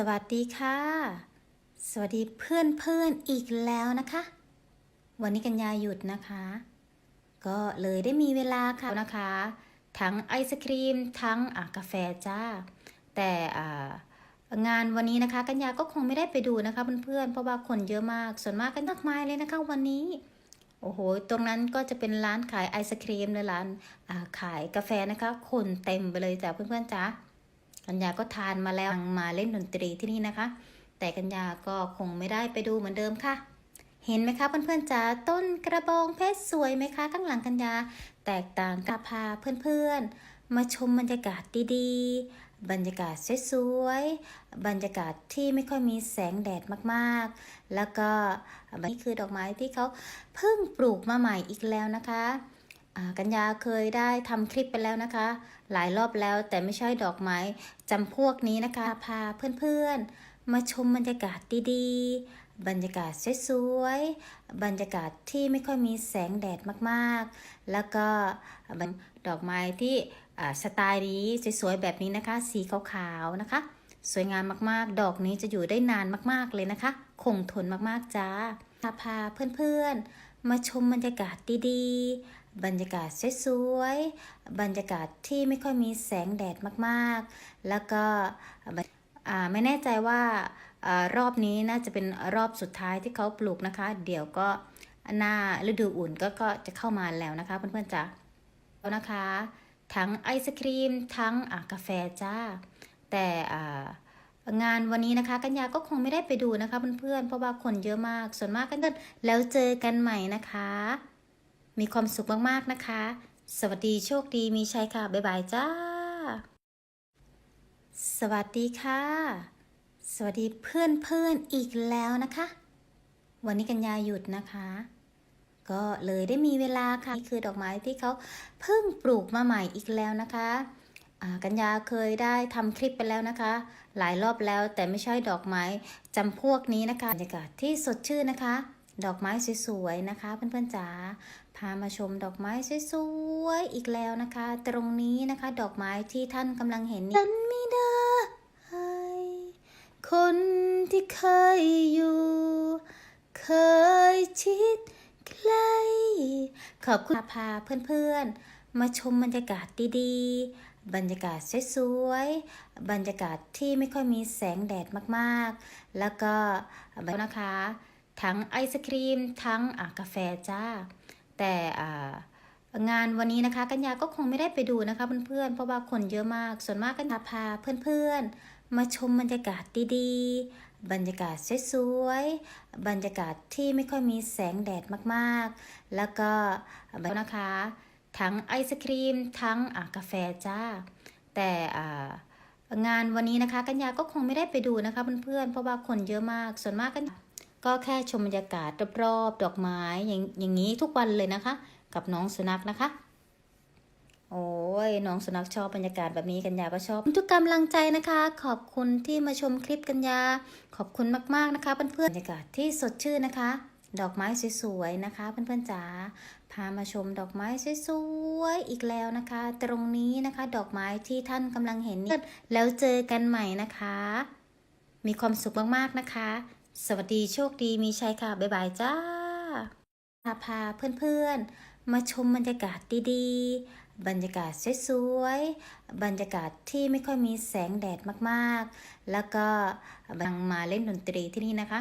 สวัสดีค่ะ สวัสดีเพื่อนเพื่อนๆอีกแล้วนะคะ วันนี้กันยาหยุดนะคะ ก็เลยได้มีเวลาค่ะนะคะ ทั้งไอศครีมทั้งกาแฟจ้า แต่งานวันนี้นะคะ กันยาก็คงไม่ได้ไปดูนะคะเพื่อนๆเพราะว่าคนเยอะมากส่วนมากกันมากมายเลยนะคะวันนี้โอ้โห ตรงนั้นก็จะเป็นร้านขายไอศครีมและร้านขายกาแฟนะคะ คนเต็มไปเลยจ้ะเพื่อนๆจ้า กัญญาก็ทานมาแล้วมาเล่นดนตรีที่นี่นะคะ แต่กัญญาก็คงไม่ได้ไปดูเหมือนเดิมค่ะ เห็นไหมคะเพื่อนๆจ๋าต้นกระบองเพชรสวยไหมคะ ข้างหลังกัญญาแตกต่างกับพาเพื่อนๆ มาชมบรรยากาศดีๆ บรรยากาศสวยๆ บรรยากาศที่ไม่ค่อยมีแสงแดดมากๆ แล้วก็นี่คือดอกไม้ที่เขาเพิ่งปลูกมาใหม่อีกแล้วนะคะ กัญญาเคยได้ทำคลิปไปแล้วนะคะ หลายรอบแล้วแต่ไม่ใช่ดอกไม้จำพวกนี้นะคะ พาเพื่อนๆ มาชมบรรยากาศดีๆ บรรยากาศสวยๆ บรรยากาศที่ไม่ค่อยมีแสงแดดมากๆ แล้วก็ดอกไม้ที่สไตล์นี้สวยๆ แบบนี้นะคะ สีขาวๆ นะคะ สวยงามมากๆ ดอกนี้จะอยู่ได้นานมากๆเลยนะคะ คงทนมากๆจ้าพาเพื่อนๆ มาชมบรรยากาศดีๆ บรรยากาศสวยๆ บรรยากาศที่ไม่ค่อยมีแสงแดดมากๆ แล้วก็ไม่แน่ใจว่าอรอบนี้น่าจะเป็นรอบสุดท้ายที่เขาปลูกนะคะ เดี๋ยวก็หน้าฤดูอุ่นก็ก็จะเข้ามาแล้วนะคะเพื่อนๆจ้าแล้วนะคะ ทั้งไอศครีมทั้งกาแฟจ้า แต่งานวันนี้นะคะ กัญญาก็คงไม่ได้ไปดูนะคะเพื่อนๆเพราะว่าคนเยอะมากส่วนมากกันแล้วเจอกันใหม่นะคะ มีความสุขมากๆนะคะ สวัสดีโชคดีมีชัยค่ะ บ๊ายบายจ้า สวัสดีค่ะ สวัสดีเพื่อนๆอีกแล้วนะคะ วันนี้กัญญาหยุดนะคะ ก็เลยได้มีเวลาค่ะนี่คือดอกไม้ที่เขาเพิ่งปลูกมาใหม่อีกแล้วนะคะอ่ากัญญาเคยได้ทำคลิปไปแล้วนะคะ หลายรอบแล้วแต่ไม่ใช่ดอกไม้จำพวกนี้นะคะบรรยากาศที่สดชื่นนะคะ ดอกไม้สวยๆนะคะเพื่อนๆจ๋าพามาชมดอกไม้สวยๆอีกแล้วนะคะ ตรงนี้นะคะดอกไม้ที่ท่านกำลังเห็นนี่ฉันไม่ได้คนที่เคยอยู่ เคยชิดใกล้ขอบคุณพาเพื่อนๆ มาชมบรรยากาศดีๆบรรยากาศสวยๆ บรรยากาศที่ไม่ค่อยมีแสงแดดมากๆ แล้วก็นะคะ ทั้งไอศครีม ทั้งกาแฟจ้า แต่งานวันนี้นะคะ กัญญาก็คงไม่ได้ไปดูนะคะเพื่อนๆเพราะว่าคนเยอะมาก ส่วนมากกัญญาพาเพื่อนๆ มาชมบรรยากาศดีๆ บรรยากาศสวยๆ บรรยากาศที่ไม่ค่อยมีแสงแดดมากๆ แล้วก็นะคะ ทั้งไอศครีม ทั้งกาแฟจ้า แต่งานวันนี้นะคะ กัญญาก็คงไม่ได้ไปดูนะคะเพื่อนๆเพราะว่าคนเยอะมาก ส่วนมากกัน ก็แค่ชมบรรยากาศรอบๆดอกไม้อย่างอย่างนี้ทุกวันเลยนะคะ กับน้องสุนัขนะคะ โอ้ยน้องสุนัขชอบบรรยากาศแบบนี้กัญญาก็ชอบทุกกำลังใจนะคะ ขอบคุณที่มาชมคลิปกัญญาขอบคุณมากๆนะคะเพื่อนๆบรรยากาศที่สดชื่นนะคะ ดอกไม้สวยๆนะคะ เพื่อนๆจ๋าพามาชมดอกไม้สวยๆอีกแล้วนะคะ ตรงนี้นะคะ ดอกไม้ที่ท่านกำลังเห็นนี่แล้วเจอกันใหม่นะคะ มีความสุขมากๆนะคะ สวัสดีโชคดีมีชัยค่ะ บ๊ายบายจ้าพาเพื่อนๆ มาชมบรรยากาศดีๆ บรรยากาศสวยๆ บรรยากาศที่ไม่ค่อยมีแสงแดดมากๆ แล้วก็บังมาเล่นดนตรีที่นี่นะคะ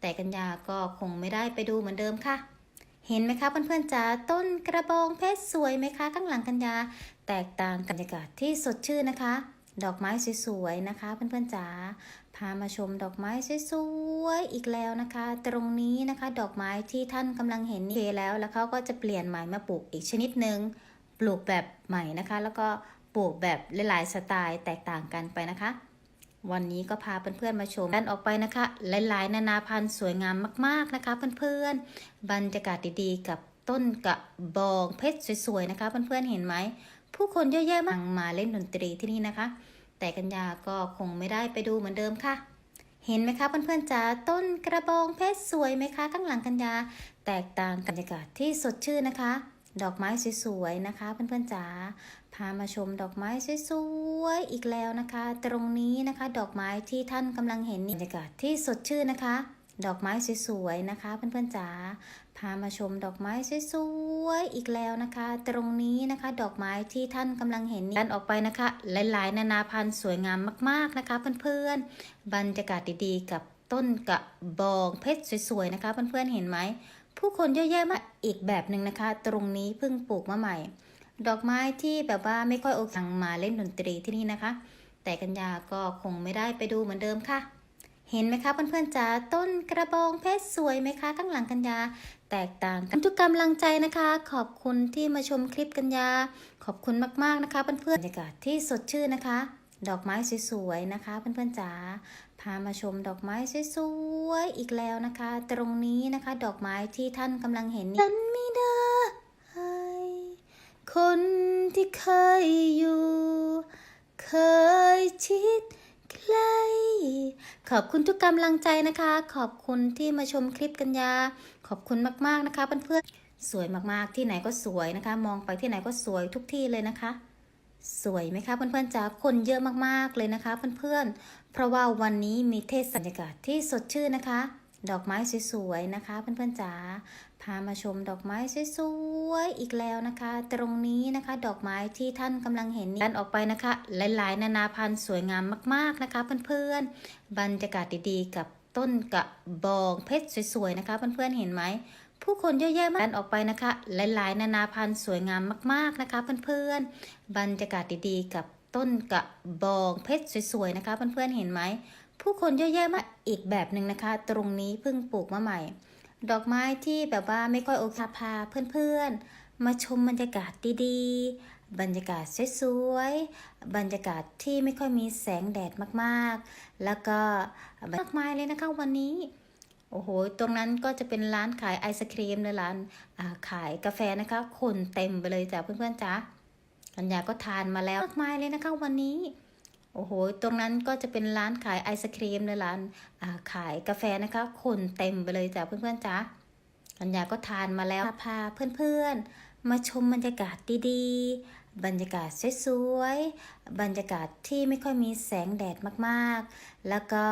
แต่กัญญาก็คงไม่ได้ไปดูเหมือนเดิมค่ะ เห็นไหมคะเพื่อนๆจ๋าต้นกระบองเพชรสวยไหมคะข้างหลังกัญญาแตกต่างกับบรรยากาศที่สดชื่นนะคะ ดอกไม้สวยๆนะคะ เพื่อนๆจ๋า พามาชมดอกไม้สวยๆอีกแล้วนะคะ ตรงนี้นะคะ ดอกไม้ที่ท่านกำลังเห็นนี่แล้วแล้วเขาก็จะเปลี่ยนใหม่มาปลูกอีกชนิดหนึ่งปลูกแบบใหม่นะคะ แล้วก็ปลูกแบบหลายๆสไตล์แตกต่างกันไปนะคะ วันนี้ก็พาเพื่อนๆมาชมกันออกไปนะคะ หลายๆ นานาพันธุ์สวยงามมากๆนะคะ เพื่อนๆบรรยากาศดีๆ กับต้นกระบองเพชรสวยๆนะคะ เพื่อนๆเห็นไหมผู้คนเยอะแยะมากมาเล่นดนตรีที่นี่นะคะ แต่กัญญาก็คงไม่ได้ไปดูเหมือนเดิมค่ะ เห็นไหมคะเพื่อนๆจ๋าต้นกระบองเพชรสวยไหมคะข้างหลังกัญญาแตกต่างกับบรรยากาศที่สดชื่นนะคะ ดอกไม้สวยๆนะคะเพื่อนๆจ๋าพามาชมดอกไม้สวยๆอีกแล้วนะคะ ตรงนี้นะคะ ดอกไม้ที่ท่านกำลังเห็นนี่บรรยากาศที่สดชื่นนะคะ ดอกไม้สวยๆนะคะ เพื่อนๆจ๋าพามาชมดอกไม้สวยๆอีกแล้วนะคะ ตรงนี้นะคะดอกไม้ที่ท่านกำลังเห็นนี่ดันออกไปนะคะ หลายๆ นานาพันธุ์สวยงามมากๆนะคะ เพื่อนๆบรรยากาศดีๆ กับต้นกระบองเพชรสวยๆนะคะ เพื่อนๆเห็นไหมผู้คนเยอะแยะมากอีกแบบหนึ่งนะคะ ตรงนี้เพิ่งปลูกมาใหม่ ดอกไม้ที่แบบว่าไม่ค่อยโอเคมาเล่นดนตรีที่นี่นะคะ แต่กัญญาก็คงไม่ได้ไปดูเหมือนเดิมค่ะ เห็นไหมคะเพื่อนๆจ๋าต้นกระบองเพชรสวยไหมคะ ข้างหลังกัญญาแตกต่างกันทุกกำลังใจนะคะ ขอบคุณที่มาชมคลิปกัญญาขอบคุณมากๆนะคะ เพื่อนๆบรรยากาศที่สดชื่นนะคะ ดอกไม้สวยๆนะคะ เพื่อนๆจ๋าพามาชมดอกไม้สวยๆอีกแล้วนะคะ ตรงนี้นะคะ ดอกไม้ที่ท่านกำลังเห็นนี่ฉันไม่ได้คนที่เคยอยู่ เคยชิด ใกล้ขอบคุณทุกกำลังใจนะคะ ขอบคุณที่มาชมคลิปกันยา ขอบคุณมากๆนะคะเพื่อนๆสวยมากๆที่ไหนก็สวยนะคะ มองไปที่ไหนก็สวยทุกที่เลยนะคะ สวยไหมคะเพื่อนๆจ้าคนเยอะมากๆเลยนะคะ เพื่อนๆเพราะว่าวันนี้มีเทศบรรยากาศที่สดชื่นนะคะ ดอกไม้สวยๆนะคะ เพื่อนๆจ๋าพามาชมดอกไม้สวยๆอีกแล้วนะคะ ตรงนี้นะคะ ดอกไม้ที่ท่านกำลังเห็นนี่ดันออกไปนะคะ หลายๆ นานาพันธุ์สวยงามมาก ๆนะคะ เพื่อนๆบรรยากาศดีๆ กับต้นกระบองเพชรสวยๆนะคะ เพื่อนๆเห็นไหมผู้คนเยอะแยะมากดันออกไปนะคะ หลายๆ นานาพันธุ์สวยงามมาก ๆนะคะ เพื่อนๆบรรยากาศดีๆ กับต้นกระบองเพชรสวยๆนะคะ เพื่อนๆเห็นไหม ผู้คนเยอะแยะมากอีกแบบหนึ่งนะคะ ตรงนี้เพิ่งปลูกมาใหม่ ดอกไม้ที่แบบว่าไม่ค่อยโอเคพาเพื่อนๆ มาชมบรรยากาศดีๆ บรรยากาศสวยๆ บรรยากาศที่ไม่ค่อยมีแสงแดดมากๆ แล้วก็มากมายเลยนะคะวันนี้โอ้โห ตรงนั้นก็จะเป็นร้านขายไอศครีมและร้านาขายกาแฟนะคะ คนเต็มไปเลยจ้ะเพื่อนๆจ้ะกัญญาก็ทานมาแล้วมากมายเลยนะคะวันนี้ โอ้โห ตรงนั้นก็จะเป็นร้านขายไอศครีมและร้านาขายกาแฟนะคะ คนเต็มไปเลยจ้ะเพื่อนๆจ้ะกัญญาก็ทานมาแล้ว พาเพื่อนๆ มาชมบรรยากาศดีๆ บรรยากาศสวยๆ บรรยากาศที่ไม่ค่อยมีแสงแดดมากๆ แล้วก็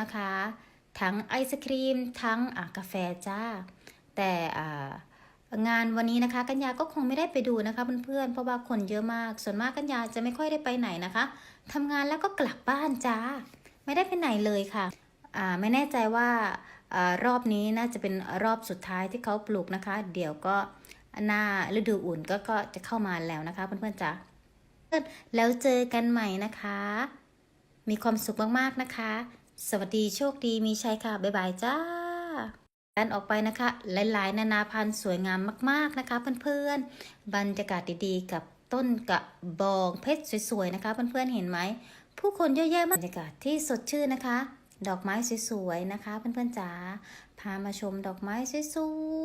นะคะ ทั้งไอศครีม ทั้งกาแฟจ้า แต่ งานวันนี้นะคะ กัญญาก็คงไม่ได้ไปดูนะคะเพื่อนๆเพราะว่าคนเยอะมาก ส่วนมากกัญญาจะไม่ค่อยได้ไปไหนนะคะทำงานแล้วก็กลับบ้านจ้า ไม่ได้ไปไหนเลยค่ะอ่าไม่แน่ใจว่าอรอบนี้น่าจะเป็นรอบสุดท้ายที่เขาปลูกนะคะ เดี๋ยวก็หน้าฤดูอุ่นก็ก็จะเข้ามาแล้วนะคะเพื่อนๆจ้าแล้วเจอกันใหม่นะคะ มีความสุขมากๆนะคะ สวัสดีโชคดีมีชัยค่ะบ๊ายบายจ้า ดันออกไปนะคะ หลาย ๆ นานาพันธุ์สวยงามมาก ๆ นะคะ เพื่อนๆ บรรยากาศดีๆ กับต้นกระบองเพชรสวย ๆ นะคะ เพื่อนๆ เห็นไหม ผู้คนเยอะแยะมากบรรยากาศที่สดชื่นนะคะ ดอกไม้สวยๆ นะคะ เพื่อนๆ จ๋า พามาชมดอกไม้ส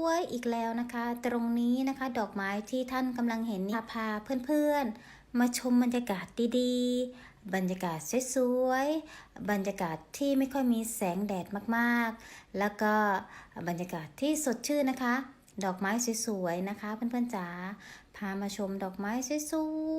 วยๆ อีกแล้วนะคะ ตรงนี้นะคะ ดอกไม้ที่ท่านกำลังเห็นนี่พาเพื่อนๆ มาชมบรรยากาศดีๆ บรรยากาศสวยๆ บรรยากาศที่ไม่ค่อยมีแสงแดดมากๆ แล้วก็บรรยากาศที่สดชื่นนะคะ ดอกไม้สวยๆนะคะ เพื่อนๆจ๋า พามาชมดอกไม้ส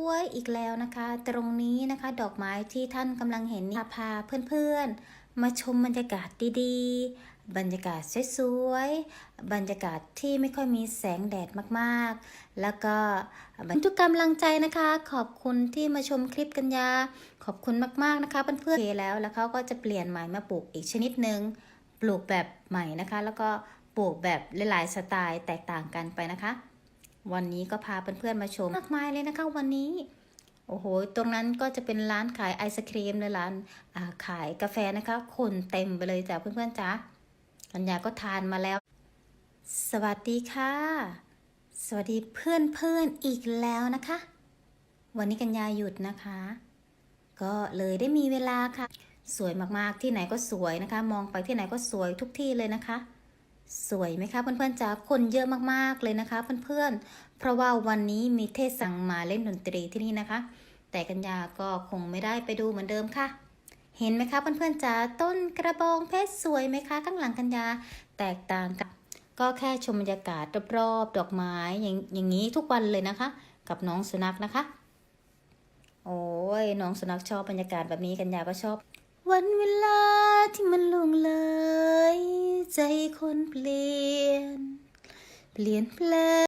วยๆ อีกแล้วนะคะ ตรงนี้นะคะ ดอกไม้ที่ท่านกำลังเห็นนี่พาเพื่อนๆ มาชมบรรยากาศดีๆ บรรยากาศสวยๆ บรรยากาศที่ไม่ค่อยมีแสงแดดมากๆ แล้วก็ทุกกำลังใจนะคะ ขอบคุณที่มาชมคลิปกันยา ขอบคุณมากๆนะคะเพื่อนๆเคแล้ว แล้วเขาก็จะเปลี่ยนใหม่มาปลูกอีกชนิดหนึ่งปลูกแบบใหม่นะคะ แล้วก็ปลูกแบบหลายๆสไตล์แตกต่างกันไปนะคะ วันนี้ก็พาเพื่อนๆมาชมมากมายเลยนะคะ วันนี้โอ้โห ตรงนั้นก็จะเป็นร้านขายไอศครีมและร้านขายกาแฟนะคะ คนเต็มไปเลยจ้ะเพื่อนๆจ้ะ กัญญาก็ทานมาแล้ว สวัสดีค่ะ สวัสดีเพื่อนๆอีกแล้วนะคะ วันนี้กัญญาหยุดนะคะ ก็เลยได้มีเวลาค่ะ สวยมากๆที่ไหนก็สวยนะคะ มองไปที่ไหนก็สวยทุกที่เลยนะคะ สวยไหมคะเพื่อนๆจ๋าคนเยอะมากๆเลยนะคะเพื่อนๆเพราะว่าวันนี้มีเทศสั่งมาเล่นดนตรีที่นี่นะคะ แต่กัญญาก็คงไม่ได้ไปดูเหมือนเดิมค่ะ เห็นไหมคะเพื่อนๆจ๋าต้นกระบองเพชรสวยไหมคะ ข้างหลังกัญญาแตกต่างกับก็แค่ชมบรรยากาศรอบๆดอกไม้อย่างอย่างนี้ทุกวันเลยนะคะ กับน้องสุนัขนะคะ โอ้ยน้องสุนัขชอบบรรยากาศแบบนี้กันยาก็ชอบ วันเวลาที่มันล่วงเลย ใจคนเปลี่ยน เปลี่ยนแปลง